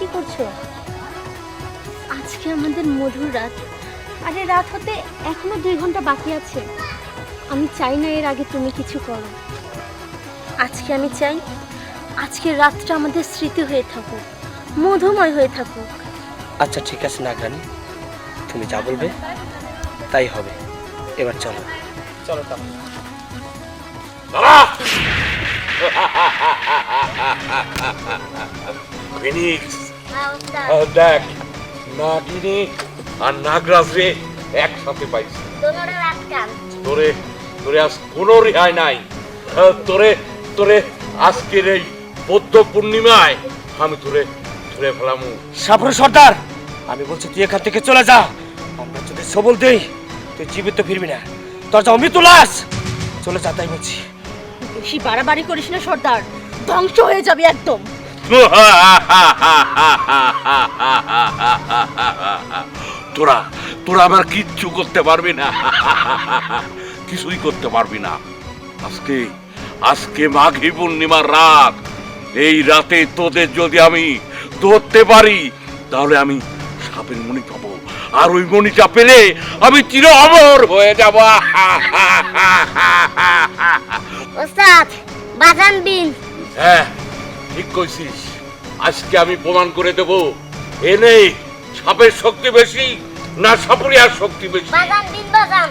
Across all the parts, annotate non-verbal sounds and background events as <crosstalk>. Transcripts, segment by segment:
কি করছ? আজকে আমাদের মধুর রাত। আরে রাত হতে এখনও দুই ঘণ্টা বাকি আছে। আমি চাই না এর আগে তুমি কিছু করো। আজকে আমি চাই আজকের রাতটা আমাদের স্মৃতি হয়ে থাকুক মধুময় হয়ে থাকুক। আচ্ছা ঠিক আছে নাগরানি। তুমি যা বলবে তাই হবে। এবার চলো। চলো তাহলে। আহ, <laughs> দেখ নাগিনী আর নাগরাজ রে একসাথে পাইছি। তোরে তোরে আজ কোনো রেহাই নাই। তোরে তোরে আজকের এই বৌদ্ধ পূর্ণিমায় আমি তোরে ধরে ফেলামু। সাপুর সর্দার আমি বলছি তুই এখান থেকে চলে যা। আমরা যদি সবল দেই তুই জীবিত ফিরবি না। তোর যা অমৃত লাশ চলে যা তাই বলছি। বেশি বাড়াবাড়ি করিস না সর্দার ধ্বংস হয়ে যাবে একদম। তোরা তোরা আমার কিচ্ছু করতে পারবি না। কিছুই করতে পারবি না। আজকে আজকে মাঘী পূর্ণিমার রাত। এই রাতে তোদের যদি আমি ধরতে পারি তাহলে আমি সাপের মণি পাবো। আর ওই মণিটা পেলে আমি চির অমর হয়ে যাব। ওস্তাদ বাজান বিন। হ্যাঁ। ঠিক কইছিস। আজকে আমি প্রমাণ করে দেব, এ সাপের শক্তি বেশি না সাপুরিয়ার শক্তি বেশি। বাজান, দিন বাজান।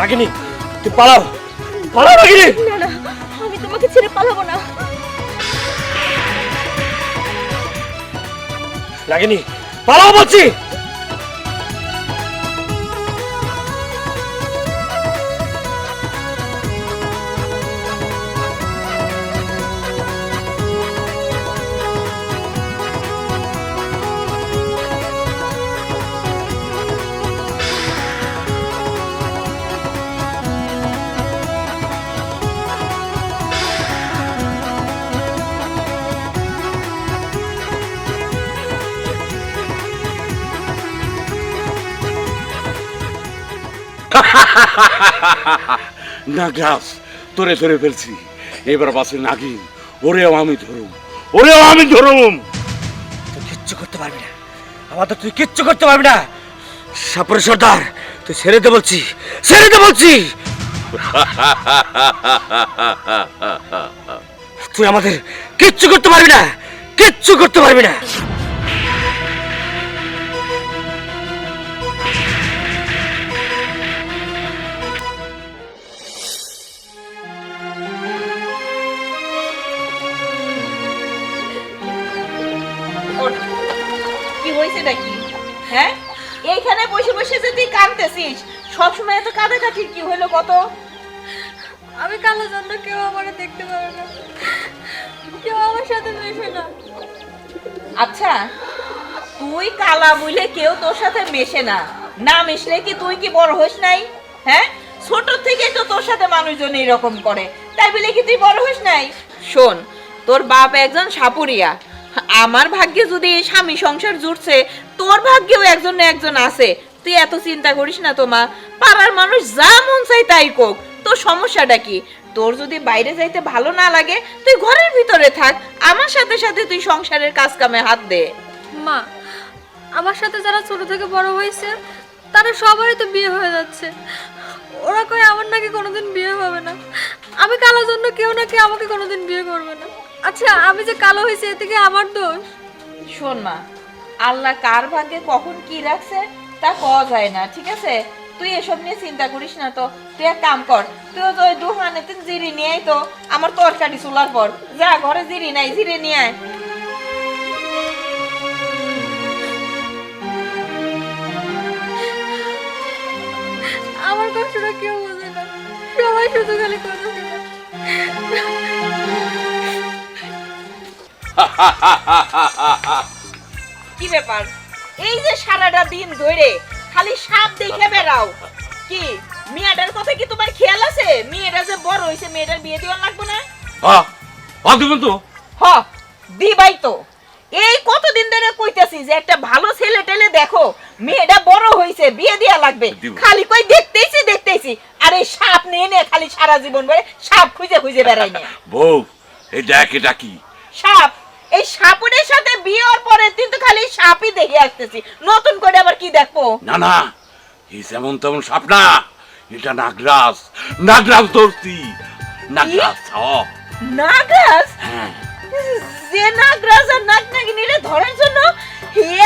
রাগিনি তুই পালাও। পালাও রাগিনী। না না আমি তোমাকে ছেড়ে পালাবো না। রাগিনী পালাও বলছি। <laughs> নাগাস তোরে ধরে ফেলছি। এবার বাসে নাগিন ওরেও আমি ধরুম ওরেও আমি ধরুম। তুই কিচ্ছু করতে পারবি না। আমাদের তুই কিচ্ছু করতে পারবি না। সাপুর সর্দার তুই ছেড়ে দে বলছি ছেড়ে দে বলছি। <laughs> তুই আমাদের কিচ্ছু করতে পারবি না কিচ্ছু করতে পারবি না। হ্যাঁ? এইখানে বসে বসে যে তুই কাঁদতেছিস সবসময় এত কাঁদাকাটির কি হলো কত? আমি কালো জন্য কেউ আমাকে দেখতে পারে না। কেউ আমার সাথে মেশে না। আচ্ছা তুই কালা মুইলে কেউ তোর সাথে মেশে না। না মিশলে কি তুই কি বড় হইস নাই? হ্যাঁ? ছোট থেকে তো তোর সাথে মানুষজন এরকম করে। তাই বলে কি তুই বড় হইস নাই? শোন তোর বাপ একজন সাপুরিয়া। আমার ভাগ্যে যদি স্বামী সংসার জুটছে তোর ভাগ্যেও একজন না একজন আছে। তুই এত চিন্তা করিস না তোমা পাড়ার মানুষ যা মন চাই তাই কোক তোর সমস্যাটা কি? তোর যদি বাইরে যাইতে ভালো না লাগে, তুই ঘরের ভিতরে থাক। আমার সাথে সাথে তুই সংসারের কাজ কামে হাত দে। মা, আমার সাথে যারা ছোট থেকে বড় হয়েছে, তারা সবারই তো বিয়ে হয়ে যাচ্ছে। ওরা কই আমার নাকি কোনোদিন বিয়ে হবে না। আমি কালো জন্য কেউ নাকি আমাকে কোনোদিন বিয়ে করবে না। আচ্ছা আমি যে কালো হয়েছি এ থেকে আমার দোষ? শোন মা আল্লাহ কার ভাগ্যে কখন কি রাখছে তা কওয়া যায় না ঠিক আছে? তুই এসব নিয়ে চিন্তা করিস না তো। তুই এক কাম কর তুই তো ওই দোকানে তুই জিরি নিয়ে আয় তো আমার তরকারি চুলার পর। যা ঘরে জিরি নাই জিরে নিয়ে আয়। আমার কষ্টটা কেউ বোঝে না। সবাই শুধু খালি কথা কি ব্যাপার? এই যে সারাটা দিন ধরে খালি সাপ দেখে বেড়াও। কি মেয়েটার কথা কি তোমার খেয়াল আছে? মেয়েটা যে বড় হয়েছে মেয়েটার বিয়ে দেওয়া লাগবে না? হ্যাঁ হ্যাঁ দেবেন তো। হ দিবাই তো। এই কতদিন ধরে কইতাছি যে একটা ভালো ছেলে টেলে দেখো মেয়েটা বড় হয়েছে বিয়ে দেওয়া লাগবে। খালি কই দেখতেইছি দেখতেইছি আর এই সাপ নিয়ে নিয়ে খালি সারা জীবন ধরে সাপ খুঁজে খুঁজে বেড়াই না। বউ এই দেখ এটা কি? সাপ? এই সাপুরের সাথে বিয়ে হওয়ার পরে কিন্তু খালি সাপই দেখে আসতেছি। নতুন করে আবার কি দেখব? না না এই যেমন তেমন সাপ না। এটা নাগরাজ। নাগরাজ ধরছি নাগরাজ হ। নাগরাজ? হ্যাঁ। যে নাগরাজ আর নাগ নাগিনীরে ধরার জন্য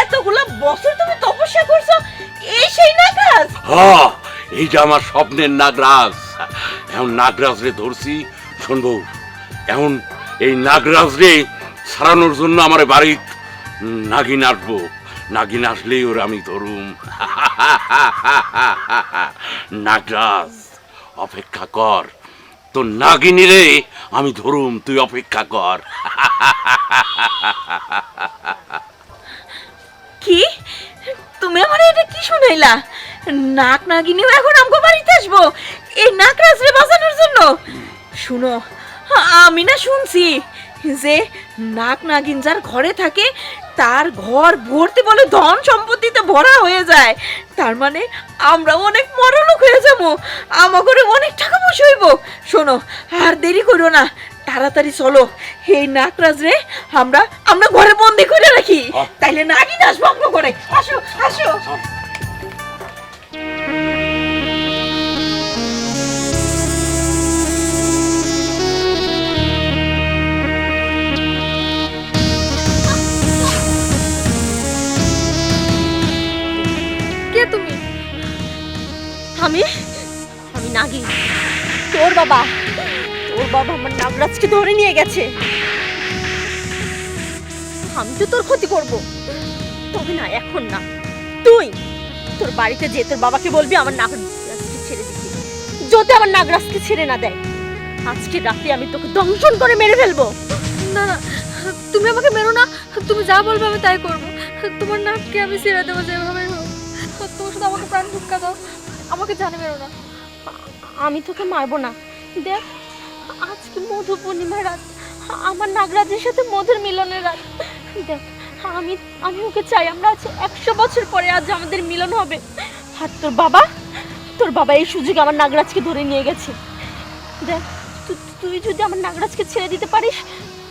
এতগুলো বছর তুমি তপস্যা করছ এই সেই নাগরাজ? হ এইটা আমার স্বপ্নের নাগরাজ। এখন নাগরাজ রে ধরছি শুনব। এখন এই নাগরাজ রে সারানোর জন্য আমার বাড়ি নাগিন আসব। নাগিন আসলেই ওর আমি ধরুম। <laughs> নাগরাজ, অপেক্ষা কর। তো নাগিনী রে আমি ধরুম, তুই অপেক্ষা কর। <laughs> কি? তুমি আমার এটা কি শুনাইলা? নাক নাগিনীও এখন আমগো বাড়িতে আসব? এই নাগরাজ রে বাঁচানোর জন্য? শুনো, আমি না শুনছি। যে নাক নাগিন যার ঘরে থাকে তার ঘর ভর্তি বলে ধন সম্পত্তিতে ভরা হয়ে যায়। তার মানে আমরাও অনেক মরলোক হয়ে যাব আমাগরে অনেক টাকা পয়সা হইব। শোনো আর দেরি করো না তাড়াতাড়ি চলো। এই নাকরাজ রে আমরা আমরা ঘরে বন্দি করে রাখি। তাইলে নাগিন আসব করে আসো আসো। আমি? আমি নাগি তোর বাবা। তোর বাবা আমার নাগরাজকে ধরে নিয়ে গেছে। আমি তো তোর ক্ষতি করব। তবে না, এখন না। তুই তোর বাড়িতে যে তোর বাবাকে বলবি, আমার নাগরাজকে ছেড়ে দিতে যদি আমার নাগরাজকে ছেড়ে না দেয়, আজকে রাতে আমি তোকে দংশন করে মেরে ফেলব। না না, তুমি আমাকে মেরো না। তুমি যা বলবে আমি তাই করব। তোমার নাককে আমি ছেড়ে দেবো যেভাবে হোক। তুমি শুধু আমাকে প্রাণ ঢুকা দাও। আমাকে জানে বেরো না। আমি তোকে মারবো না। দেখ, আজকে মধু পূর্ণিমার রাত, আমার নাগরাজের সাথে মধুর মিলনের রাত। দেখ, আমি আমি ওকে চাই, আমরা আজ একশো বছর পরে আজ আমাদের মিলন হবে। আর তোর বাবা তোর বাবা এই সুযোগে আমার নাগরাজকে ধরে নিয়ে গেছে। দেখ তুই যদি আমার নাগরাজকে ছেড়ে দিতে পারিস,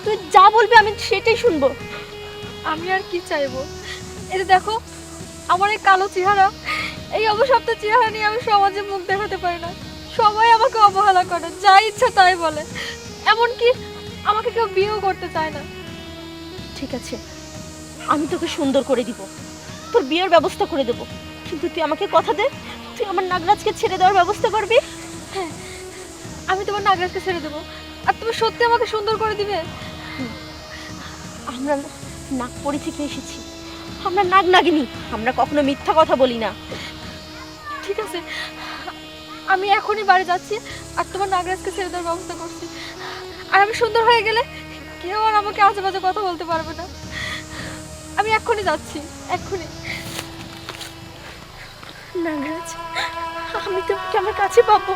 তুই যা বলবি আমি সেটাই শুনব। আমি আর কি চাইব? এটা দেখো, আমার এই কালো চেহারা এই অবসপ্ত চেহারা নিয়ে আমি সমাজে মুখ দেখাতে পারি না। সবাই আমাকে অবহেলা করে যা ইচ্ছা তাই বলে। এমনকি আমাকে কেউ বিয়েও করতে চায় না। ঠিক আছে আমি তোকে সুন্দর করে দিব। তোর বিয়ের ব্যবস্থা করে দেব। কিন্তু তুই আমাকে কথা দে তুই আমার নাগরাজকে ছেড়ে দেওয়ার ব্যবস্থা করবি? হ্যাঁ আমি তোমার নাগরাজকে ছেড়ে দেবো। আর তুমি সত্যি আমাকে সুন্দর করে দিবে? আমরা নাগপুরি থেকে এসেছি। আমরা নাগ নাগিনি আমরা কখনো মিথ্যা কথা বলি না। ঠিক আছে। আমি এখনই বাড়ি যাচ্ছি আর তোমার নাগরাজকে ছেড়ে দেওয়ার ব্যবস্থা করছি। আর আমি সুন্দর হয়ে গেলে কেউ আর আমাকে আজে বাজে কথা বলতে পারবে না। আমি এক্ষুনি যাচ্ছি এক্ষুনি নাগরাজ, আমি তোমাকে আমার কাছে পাবো।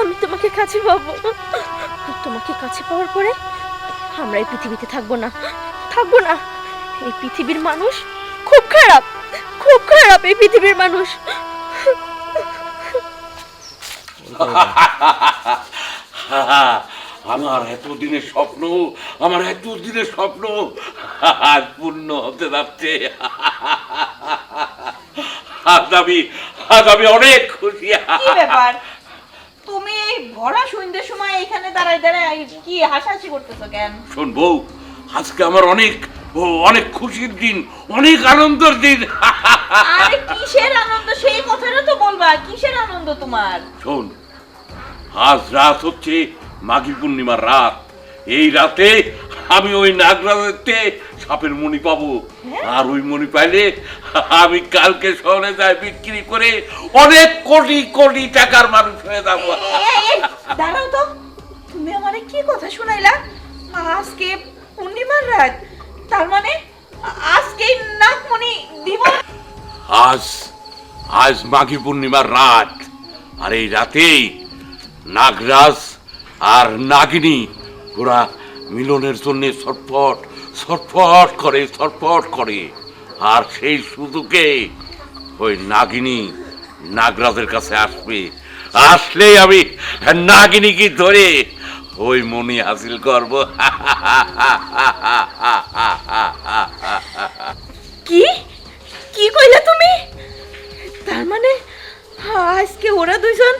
আমি তোমাকে কাছে পাবো। তোমাকে কাছে পাওয়ার পরে আমরা এই পৃথিবীতে থাকব না। থাকব না। এই পৃথিবীর মানুষ খুব খারাপ খুব খারাপ এই পৃথিবীর মানুষ। <laughs> আমার এতদিনের স্বপ্ন আমার এতদিনের স্বপ্ন আজ পূর্ণ হতে যাচ্ছে। আজ আমি আজ আমি অনেক খুশি। কি ব্যাপার? তুমি এই ভরা সন্ধ্যের সময় এখানে দাঁড়ায় দাঁড়ায় কি হাসাহাসি করতেছো কেন? শোন বউ আজকে আমার অনেক ও অনেক খুশির দিন অনেক আনন্দের দিন। আরে কিসের আনন্দ? সেই কথাটা তো বলবা। কিসের আনন্দ তোমার? শোন আজ রাত হচ্ছে মাঘী পূর্ণিমার রাত। এই রাতে আমি ওই নাগরাজেতে সাপের মণি পাবো। আর ওই মণি পাইলে আমি কালকে শহরে যাই বিক্রি করে অনেক কোটি কোটি টাকার মানুষ হয়ে যাব। দাঁড়াও তো। তুমি আজকে পূর্ণিমার রাত। তার মানে আজকে নাগমণি দিব? আজ আজ মাঘী পূর্ণিমার রাত। আর এই রাতেই নাগরাজ আর নাগিনী ওরা মিলনের জন্য ছটফট ছটফট করে ছটফট করে। আর সেই সুযোগে ওই নাগিনী নাগরাজের কাছে আসবে। আসলেই আমি নাগিনীকে ধরে ওই মনি হাসিল করব। কি? কি কইলা তুমি? তার মানে আজকে ওরা দুইজন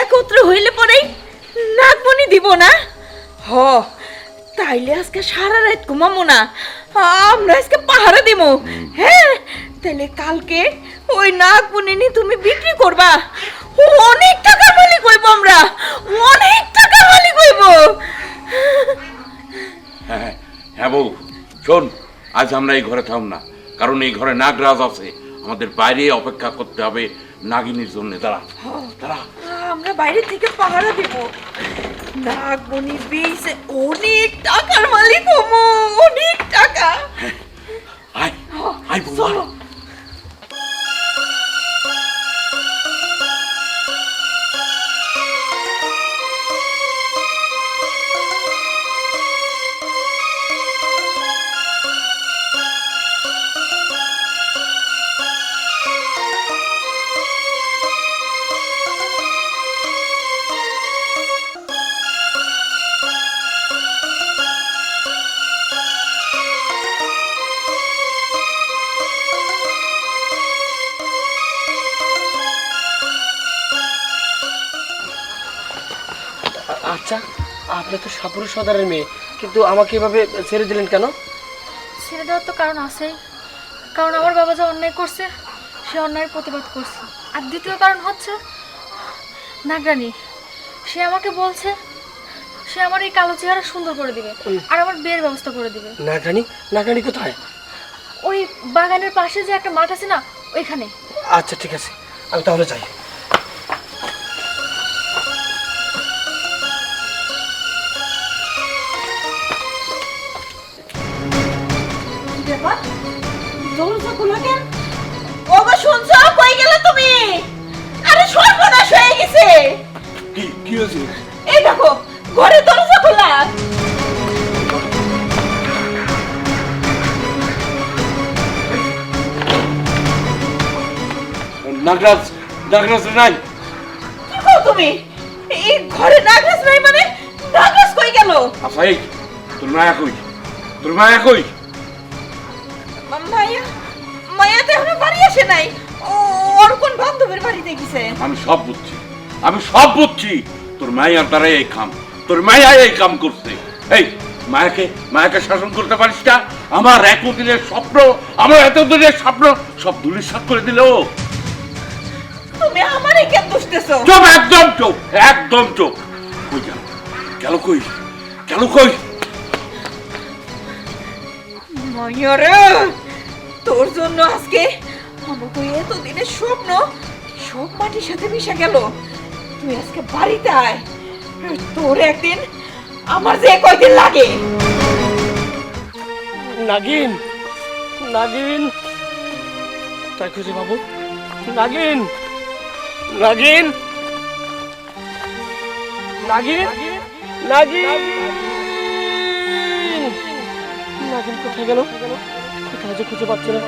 একত্র হইলে পরেই নাগমণি দিব না? হ তাইলে আজকে সারা রাত ঘুমাবো না। আমরা আজকে পাহারা দিব হ্যাঁ তাইলে কালকে ওই নাগমণি নি তুমি বিক্রি করবা। অনেক টাকার মালিক হইব আমরা। অনেক টাকার মালিক হইব। হ্যাঁ হ্যাঁ বউ শোন আজ আমরা এই ঘরে থাম না কারণ এই ঘরে নাগরাজ আছে। আমাদের বাইরে অপেক্ষা করতে হবে নাগিনীর জন্য। দাঁড়া দাঁড়া। আমরা বাইরে থেকে পাহারা দেব। নাগমণি বেইছে অনেক টাকার মালিক হমো অনেক টাকা। আয় আয় বউ সাপুর সর্দারের মেয়ে। কিন্তু আমাকে এভাবে ছেড়ে দিলেন কেন? ছেড়ে দেওয়ার তো কারণ আছে কারণ আমার বাবা যা অন্যায় করছে সে অন্যায়ের প্রতিবাদ করছে। আর দ্বিতীয় কারণ হচ্ছে নাগরানি সে আমাকে বলছে সে আমার এই কালো চেহারা সুন্দর করে দিবে আর আমার বিয়ের ব্যবস্থা করে দিবে। নাগরানি? নাগরানি কোথায়? ওই বাগানের পাশে যে একটা মাঠ আছে না ওইখানে। আচ্ছা ঠিক আছে। আমি তাহলে যাই। দরজা খোলা কেন? ওগো শুনছো? কই গেলে তুমি? আরে সর্বনাশ হয়ে গেছে। কি কি হয়েছে? এই দেখো ঘরে দরজা খোলা। নাগরাজ নাগরাজ নাই। কি কও তুমি? এই ঘরে নাগরাজ নাই মানে নাগরাজ কই গেল? আচ্ছা এই তোর মায়া কই? তোর মায়া কই? মায়া তো এখনও বাড়ি আসে নাই। ও ওর কোন বান্ধবের বাড়িতে গেছে? আমি সব বুঝছি। আমি সব বুঝছি। তোর মায়ার এই কাম। তোর মায়া এই কাম করছে। এই মায়াকে মায়াকে শাসন করতে পারিস না? আমার এতদিনের স্বপ্ন আমার এতদিনের স্বপ্ন সব ধুলির সাত করে দিল। তুমি আমারই কেন দুষতেছো? চোপ একদম চোপ একদম চোপ। কই গেল? গেল কই? গেল কই? মায়ারে তোর জন্য আজকে আমাকে এত দিনের স্বপ্ন সব মাটির সাথে মিশে গেল। তুই আজকে বাড়িতে আয়। তোর একদিন আমার যে কয়দিন লাগে। নাগিন নাগিন। তাই খুঁজে বাবু নাগিন নাগিন। নাগিন নাগিন। নাগিন কোথায় গেল? যে খুঁজে পাচ্ছে না।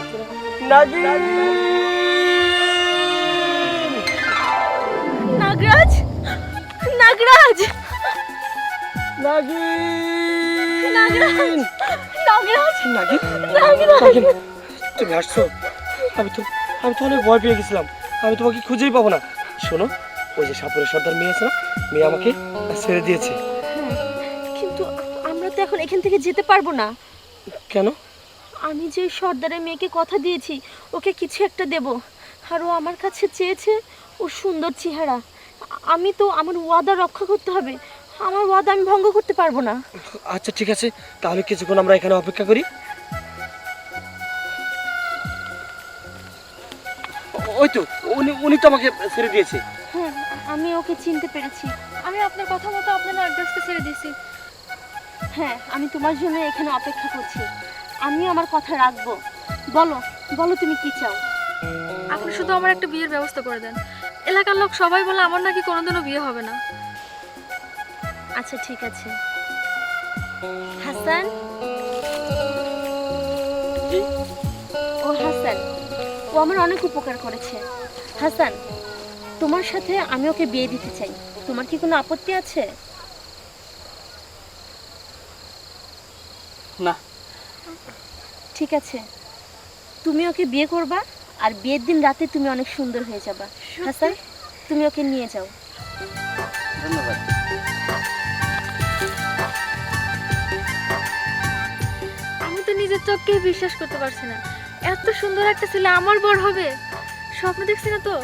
নাগরাজ! নাগরাজ! নাগিন নাগরাজ! নাগরাজ! নাগিন নাগরাজ! নাগিন তুমি আসছো। আমি তো আমি তো অনেক ভয় পেয়ে গেছিলাম। আমি তোমাকে খুঁজেই পাবো না। শোনো ওই যে সাপুরের সর্দার মেয়ে আছে না মেয়ে আমাকে ছেড়ে দিয়েছে। কিন্তু আমরা তো এখন এখান থেকে যেতে পারব না। কেন? আমি যে সর্দারের মেয়েকে কথা দিয়েছি ওকে কিছু একটা দেব। আর ও আমার কাছে চেয়েছে ওর সুন্দর চেহারা। আমি তো আমার ওয়াদা রক্ষা করতে হবে। আমার ওয়াদা আমি ভঙ্গ করতে পারব না। আচ্ছা ঠিক আছে। তাহলে কিছুক্ষণ আমরা এখানে অপেক্ষা করি। ওই তো উনি উনি তো আমাকে ছেড়ে দিয়েছে। হ্যাঁ আমি ওকে চিনতে পেরেছি। আমি আপনার কথা মতো আপনার অ্যাড্রেসটা ছেড়ে দিয়েছি। হ্যাঁ আমি তোমার জন্য এখানে অপেক্ষা করছি। আমি আমার কথা রাখব। বলো বলো তুমি কি চাও? আপনি শুধু আমার একটা বিয়ের ব্যবস্থা করে দেন। এলাকার লোক সবাই বলে আমার নাকি কোনোদিনও বিয়ে হবে না। আচ্ছা ঠিক আছে। হাসান? ও হাসান ও আমার অনেক উপকার করেছে। হাসান তোমার সাথে আমি ওকে বিয়ে দিতে চাই। তোমার কি কোনো আপত্তি আছে? না। ঠিক আছে। তুমি ওকে বিয়ে করবা আর বিয়ের দিন রাতে তুমি অনেক সুন্দর হয়ে যাবা। হাসান তুমি ওকে নিয়ে যাও। ধন্যবাদ। আমি তো নিজের চোখকেই বিশ্বাস করতে পারছি না। এত সুন্দর একটা ছেলে আমার বর হবে। স্বপ্ন দেখছি না তো?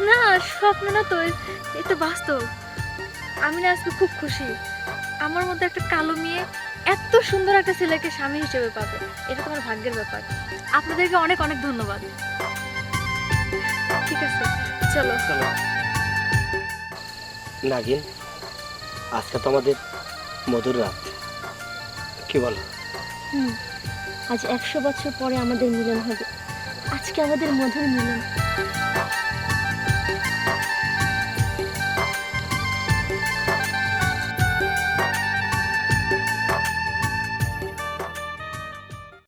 না স্বপ্ন না তো এ- এটা বাস্তব। আমি না আজকে খুব খুশি। আমার মধ্যে একটা কালো মেয়ে এত সুন্দর একটা ছেলেকে স্বামী হিসেবে পাবে এটা তোমার ভাগ্যের ব্যাপার। আপনাদেরকে অনেক অনেক ধন্যবাদ। ঠিক আছে চলো। চলো। নাগিন আজকে তো আমাদের মধুর রাত। কি বলো? হুম আজ একশো বছর পরে আমাদের মিলন হবে। আজকে আমাদের মধুর মিলন।